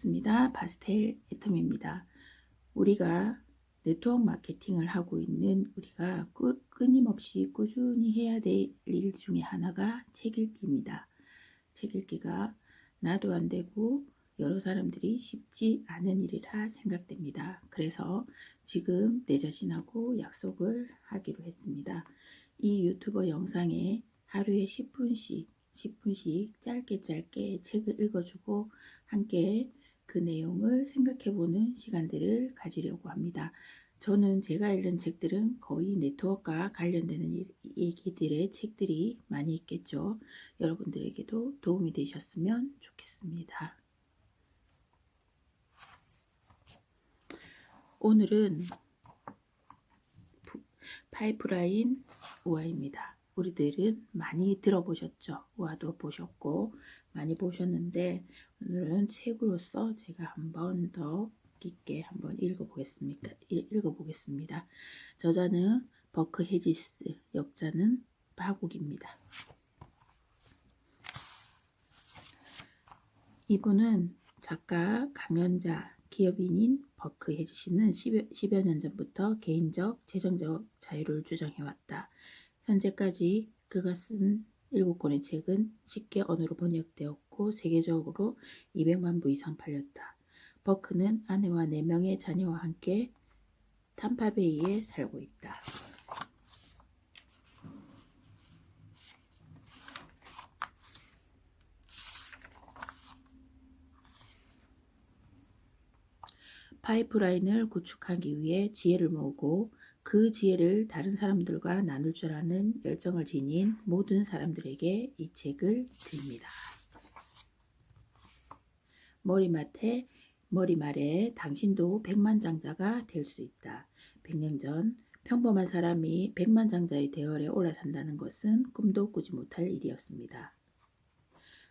반갑습니다. 파스텔 애텀입니다. 우리가 네트워크 마케팅을 하고 있는 우리가 꾸, 끊임없이 꾸준히 해야 될 일 중에 하나가 책 읽기입니다. 책 읽기가 나도 안 되고 여러 사람들이 쉽지 않은 일이라 생각됩니다. 그래서 지금 내 자신하고 약속을 하기로 했습니다. 이 유튜버 영상에 하루에 10분씩 10분씩 짧게 짧게 책을 읽어주고 함께 그 내용을 생각해보는 시간들을 가지려고 합니다. 저는 제가 읽은 책들은 거의 네트워크와 관련되는 일- 얘기들의 책들이 많이 있겠죠. 여러분들에게도 도움이 되셨으면 좋겠습니다. 오늘은 부- 파이프라인 우아입니다. 우리들은 많이 들어보셨죠? 우아도 보셨고 많이 보셨는데 오늘은 책으로서 제가 한 번 더 깊게 한번 읽어보겠습니다. 읽- 읽어보겠습니다. 저자는 버크 헤지스, 역자는 바국입니다. 이분은 작가, 강연자, 기업인인 버크 헤지스는 10여, 10여 년 전부터 개인적, 재정적 자유를 주장해왔다. 현재까지 그가 쓴 7권의 책은 쉽게 언어로 번역되었고 세계적으로 200만 부 이상 팔렸다. 버크는 아내와 4명의 자녀와 함께 탐파베이에 살고 있다. 파이프라인을 구축하기 위해 지혜를 모으고 그 지혜를 다른 사람들과 나눌 줄 아는 열정을 지닌 모든 사람들에게 이 책을 드립니다. 머리맡에 머리말에 당신도 백만장자가 될 수 있다. 100년 전 평범한 사람이 백만장자의 대열에 올라선다는 것은 꿈도 꾸지 못할 일이었습니다.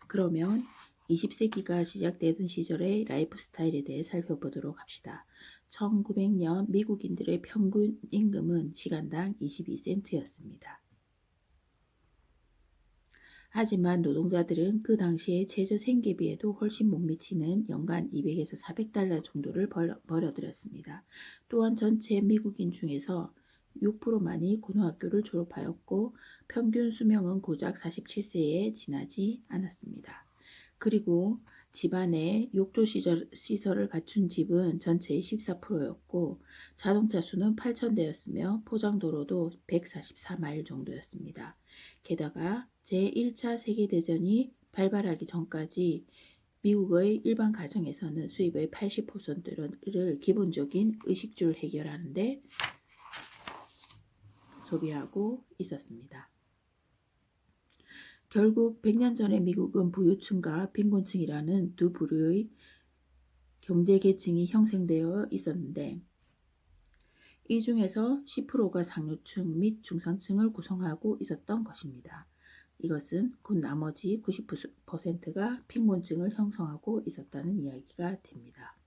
그러면 20세기가 시작되던 시절의 라이프 스타일에 대해 살펴보도록 합시다. 1900년 미국인들의 평균 임금은 시간당 22센트였습니다. 하지만 노동자들은 그 당시의 최저 생계비에도 훨씬 못 미치는 연간 200에서 400달러 정도를 벌, 벌어들였습니다. 또한 전체 미국인 중에서 6%만이 고등학교를 졸업하였고 평균 수명은 고작 47세에 지나지 않았습니다. 그리고 집안에 욕조 시절, 시설을 갖춘 집은 전체의 14%였고 자동차 수는 8,000대였으며 포장도로도 144마일 정도였습니다. 게다가 제1차 세계대전이 발발하기 전까지 미국의 일반 가정에서는 수입의 80%를 기본적인 의식주를 해결하는데 소비하고 있었습니다. 결국 100년 전의 미국은 부유층과 빈곤층이라는 두 부류의 경제계층이 형성되어 있었는데 이 중에서 10%가 상류층 및 중산층을 구성하고 있었던 것입니다. 이것은 곧 나머지 90%가 빈곤층을 형성하고 있었다는 이야기가 됩니다.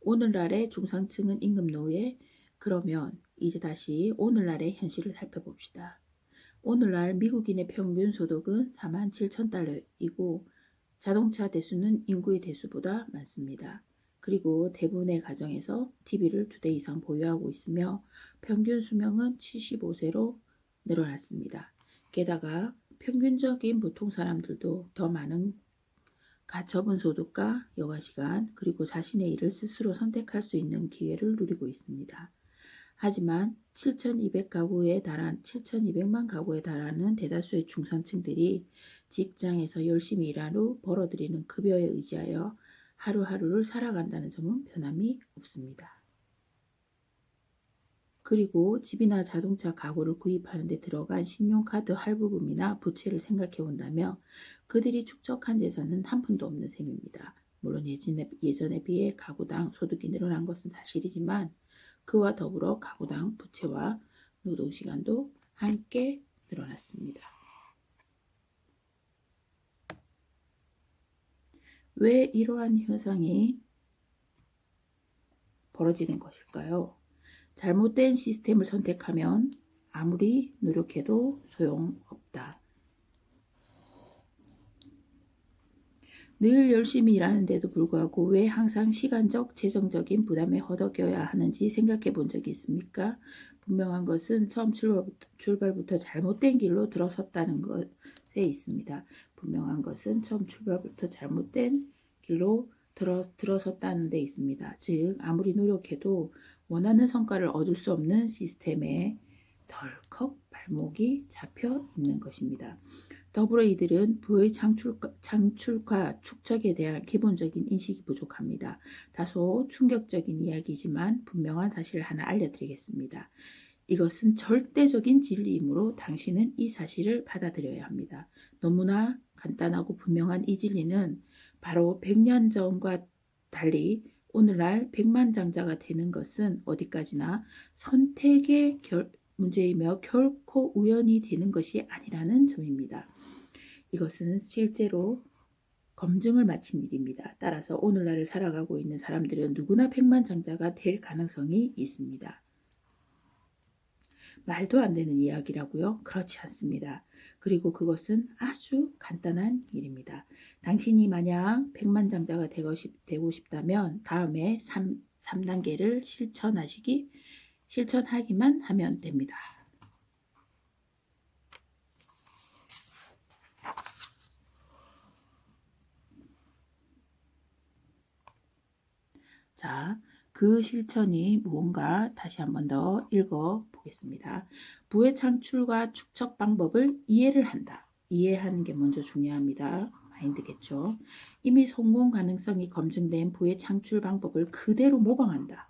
오늘날의 중산층은 임금 노예, 그러면 이제 다시 오늘날의 현실을 살펴봅시다. 오늘날 미국인의 평균 소득은 4만 7천 달러이고 자동차 대수는 인구의 대수보다 많습니다. 그리고 대부분의 가정에서 TV를 두 대 이상 보유하고 있으며 평균 수명은 75세로 늘어났습니다. 게다가 평균적인 보통 사람들도 더 많은 가처분 소득과 여가 시간 그리고 자신의 일을 스스로 선택할 수 있는 기회를 누리고 있습니다. 하지만 7,200가구에 달한 7,200만 가구에 달하는 대다수의 중산층들이 직장에서 열심히 일한 후 벌어들이는 급여에 의지하여 하루하루를 살아간다는 점은 변함이 없습니다. 그리고 집이나 자동차 가구를 구입하는 데 들어간 신용카드 할부금이나 부채를 생각해 본다며 그들이 축적한 재산은 한 푼도 없는 셈입니다. 물론 예전에 비해 가구당 소득이 늘어난 것은 사실이지만 그와 더불어 가구당 부채와 노동시간도 함께 늘어났습니다. 왜 이러한 현상이 벌어지는 것일까요? 잘못된 시스템을 선택하면 아무리 노력해도 소용없다. 늘 열심히 일하는데도 불구하고 왜 항상 시간적, 재정적인 부담에 허덕여야 하는지 생각해 본 적이 있습니까? 분명한 것은 처음 출발부터, 출발부터 잘못된 길로 들어섰다는 것에 있습니다. 분명한 것은 처음 출발부터 잘못된 길로 들어, 들어섰다는 데 있습니다. 즉, 아무리 노력해도 원하는 성과를 얻을 수 없는 시스템에 덜컥 발목이 잡혀 있는 것입니다. 더불어 이들은 부의 창출과, 창출과 축적에 대한 기본적인 인식이 부족합니다. 다소 충격적인 이야기지만 분명한 사실을 하나 알려드리겠습니다. 이것은 절대적인 진리이므로 당신은 이 사실을 받아들여야 합니다. 너무나 간단하고 분명한 이 진리는 바로 100년 전과 달리 오늘날 백만장자가 되는 것은 어디까지나 선택의 결, 문제이며 결코 우연히 되는 것이 아니라는 점입니다. 이것은 실제로 검증을 마친 일입니다. 따라서 오늘날을 살아가고 있는 사람들은 누구나 백만장자가 될 가능성이 있습니다. 말도 안 되는 이야기라고요? 그렇지 않습니다. 그리고 그것은 아주 간단한 일입니다. 당신이 만약 백만장자가 되고, 싶, 싶다면 다음에 3, 3단계를 실천하시기 실천하기만 하면 됩니다. 자, 그 실천이 무언가 다시 한 번 더 읽어 보겠습니다. 부의 창출과 축적 방법을 이해를 한다. 이해하는 게 먼저 중요합니다. 마인드겠죠. 이미 성공 가능성이 검증된 부의 창출 방법을 그대로 모방한다.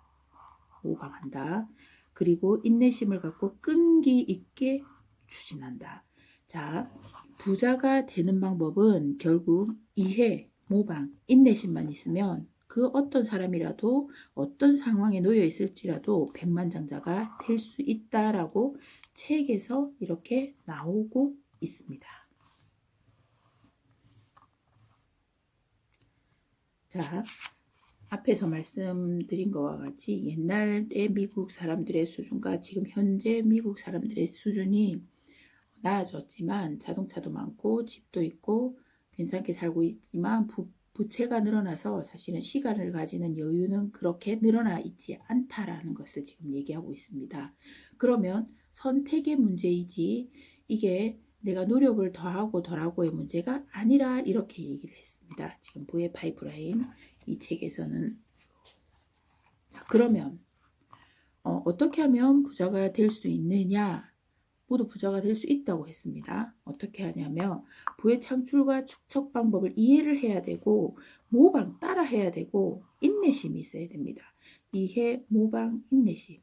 모방한다. 그리고 인내심을 갖고 끈기 있게 추진한다. 자, 부자가 되는 방법은 결국 이해, 모방, 인내심만 있으면 그 어떤 사람이라도 어떤 상황에 놓여 있을지라도 백만장자가 될 수 있다라고 책에서 이렇게 나오고 있습니다. 자, 앞에서 말씀드린 것과 같이 옛날의 미국 사람들의 수준과 지금 현재 미국 사람들의 수준이 나아졌지만 자동차도 많고 집도 있고 괜찮게 살고 있지만 부, 부채가 늘어나서 사실은 시간을 가지는 여유는 그렇게 늘어나 있지 않다라는 것을 지금 얘기하고 있습니다. 그러면 선택의 문제이지 이게 내가 노력을 더하고 덜하고의 문제가 아니라 이렇게 얘기를 했습니다. 지금 보의 파이프라인 이 책에서는 그러면 어, 어떻게 하면 부자가 될 수 있느냐 모두 부자가 될 수 있다고 했습니다. 어떻게 하냐면 부의 창출과 축적 방법을 이해를 해야 되고 모방 따라 해야 되고 인내심이 있어야 됩니다. 이해, 모방, 인내심.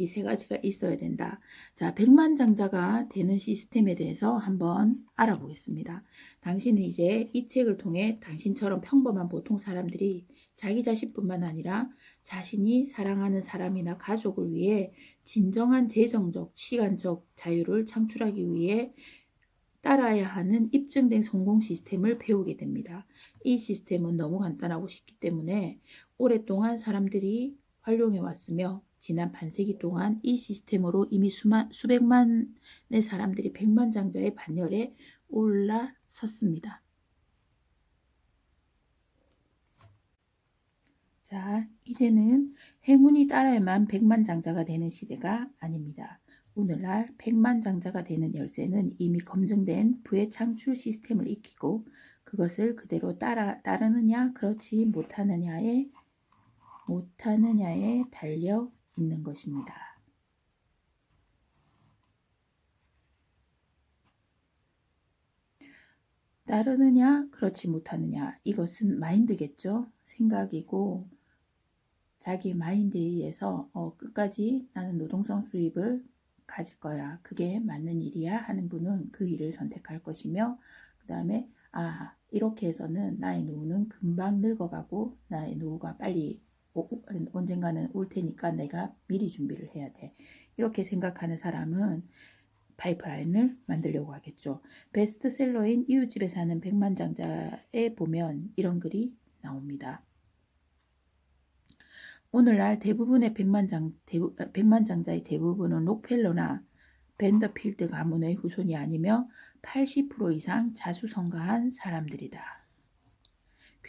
이 세 가지가 있어야 된다. 자, 백만장자가 되는 시스템에 대해서 한번 알아보겠습니다. 당신은 이제 이 책을 통해 당신처럼 평범한 보통 사람들이 자기 자신뿐만 아니라 자신이 사랑하는 사람이나 가족을 위해 진정한 재정적, 시간적 자유를 창출하기 위해 따라야 하는 입증된 성공 시스템을 배우게 됩니다. 이 시스템은 너무 간단하고 쉽기 때문에 오랫동안 사람들이 활용해 왔으며 지난 반세기 동안 이 시스템으로 이미 수만, 수백만의 사람들이 백만장자의 반열에 올라섰습니다. 자, 이제는 행운이 따라야만 백만장자가 되는 시대가 아닙니다. 오늘날 백만장자가 되는 열쇠는 이미 검증된 부의 창출 시스템을 익히고 그것을 그대로 따라 따르느냐 그렇지 못하느냐에 못하느냐에 달려 있는 것입니다. 따르느냐 그렇지 못하느냐 이것은 마인드겠죠 생각이고 자기 마인드에 의해서 어, 끝까지 나는 노동성 수입을 가질 거야. 그게 맞는 일이야 하는 분은 그 일을 선택할 것이며 그 다음에 아 이렇게 해서는 나의 노후는 금방 늙어가고 나의 노후가 빨리 오, 언젠가는 올 테니까 내가 미리 준비를 해야 돼. 이렇게 생각하는 사람은 파이프라인을 만들려고 하겠죠. 베스트셀러인 이웃집에 사는 백만장자에 보면 이런 글이 나옵니다. 오늘날 대부분의 백만장, 대부, 백만장자의 대부분은 록펠러나 밴더필드 가문의 후손이 아니며 80% 이상 자수성가한 사람들이다.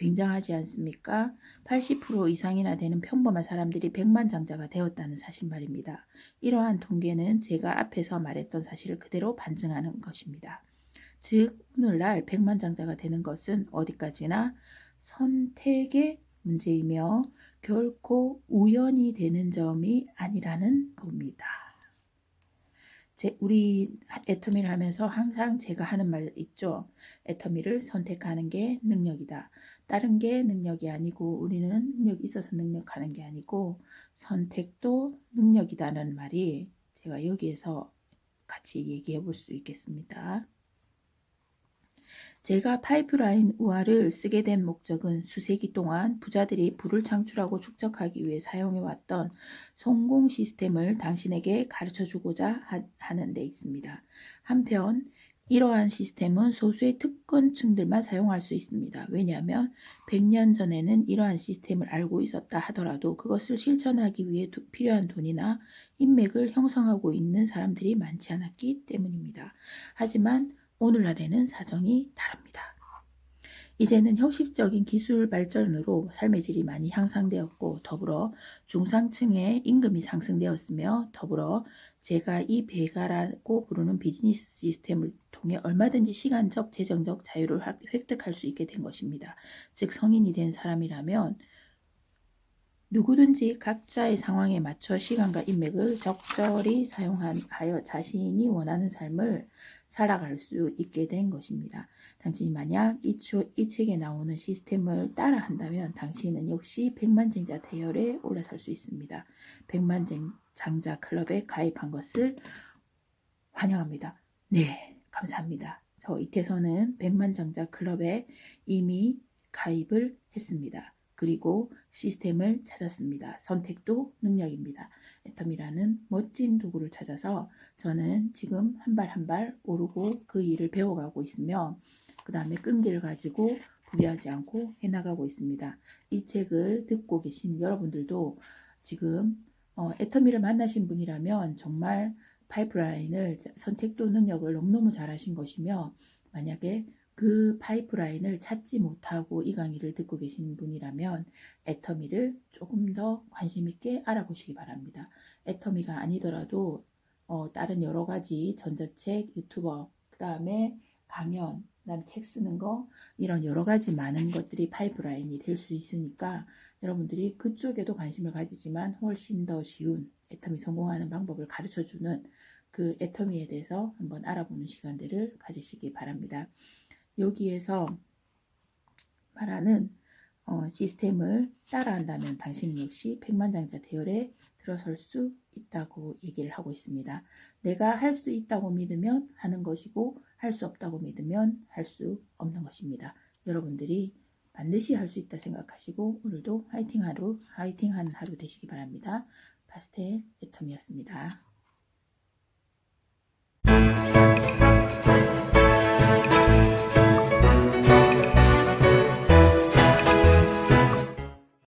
굉장하지 않습니까? 80% 이상이나 되는 평범한 사람들이 백만장자가 되었다는 사실 말입니다. 이러한 통계는 제가 앞에서 말했던 사실을 그대로 반증하는 것입니다. 즉, 오늘날 백만장자가 되는 것은 어디까지나 선택의 문제이며 결코 우연이 되는 점이 아니라는 겁니다. 제, 우리 애터미를 하면서 항상 제가 하는 말 있죠. 애터미를 선택하는 게 능력이다. 다른 게 능력이 아니고 우리는 능력이 있어서 능력하는 게 아니고 선택도 능력이다는 말이 제가 여기에서 같이 얘기해 볼 수 있겠습니다. 제가 파이프라인 우화를 쓰게 된 목적은 수세기 동안 부자들이 부를 창출하고 축적하기 위해 사용해왔던 성공 시스템을 당신에게 가르쳐 주고자 하는 데 있습니다. 한편 이러한 시스템은 소수의 특권층들만 사용할 수 있습니다. 왜냐하면 100년 전에는 이러한 시스템을 알고 있었다 하더라도 그것을 실천하기 위해 도, 필요한 돈이나 인맥을 형성하고 있는 사람들이 많지 않았기 때문입니다. 하지만 오늘날에는 사정이 다릅니다. 이제는 형식적인 기술 발전으로 삶의 질이 많이 향상되었고 더불어 중상층의 임금이 상승되었으며 더불어 제가 이 배가라고 부르는 비즈니스 시스템을 통해 얼마든지 시간적, 재정적 자유를 획득할 수 있게 된 것입니다. 즉 성인이 된 사람이라면 누구든지 각자의 상황에 맞춰 시간과 인맥을 적절히 사용하여 자신이 원하는 삶을 살아갈 수 있게 된 것입니다. 당신이 만약 이, 초, 이 책에 나오는 시스템을 따라 한다면 당신은 역시 백만쟁자 대열에 올라설 수 있습니다. 백만장자 클럽에 가입한 것을 환영합니다. 네, 감사합니다. 저 이태선은 백만장자 클럽에 이미 가입을 했습니다. 그리고 시스템을 찾았습니다. 선택도 능력입니다. 애텀이라는 멋진 도구를 찾아서 저는 지금 한 발 한 발 오르고 그 일을 배워가고 있으며 그 다음에 끈기를 가지고 포기하지 않고 해나가고 있습니다. 이 책을 듣고 계신 여러분들도 지금 어, 애터미를 만나신 분이라면 정말 파이프라인을 선택도 능력을 너무너무 잘하신 것이며 만약에 그 파이프라인을 찾지 못하고 이 강의를 듣고 계신 분이라면 애터미를 조금 더 관심 있게 알아보시기 바랍니다. 애터미가 아니더라도 어, 다른 여러 가지 전자책, 유튜버, 그 다음에 강연, 그다음에 책 쓰는 거 이런 여러 가지 많은 것들이 파이프라인이 될 수 있으니까 여러분들이 그쪽에도 관심을 가지지만 훨씬 더 쉬운 애터미 성공하는 방법을 가르쳐 주는 그 애터미에 대해서 한번 알아보는 시간들을 가지시기 바랍니다. 여기에서 말하는 어, 시스템을 따라한다면 당신 역시 백만장자 대열에 들어설 수 있다고 얘기를 하고 있습니다. 내가 할 수 있다고 믿으면 하는 것이고 할 수 없다고 믿으면 할 수 없는 것입니다. 여러분들이 반드시 할 수 있다 생각하시고 오늘도 화이팅 하루, 화이팅한 하루 되시기 바랍니다. 파스텔 애텀이었습니다.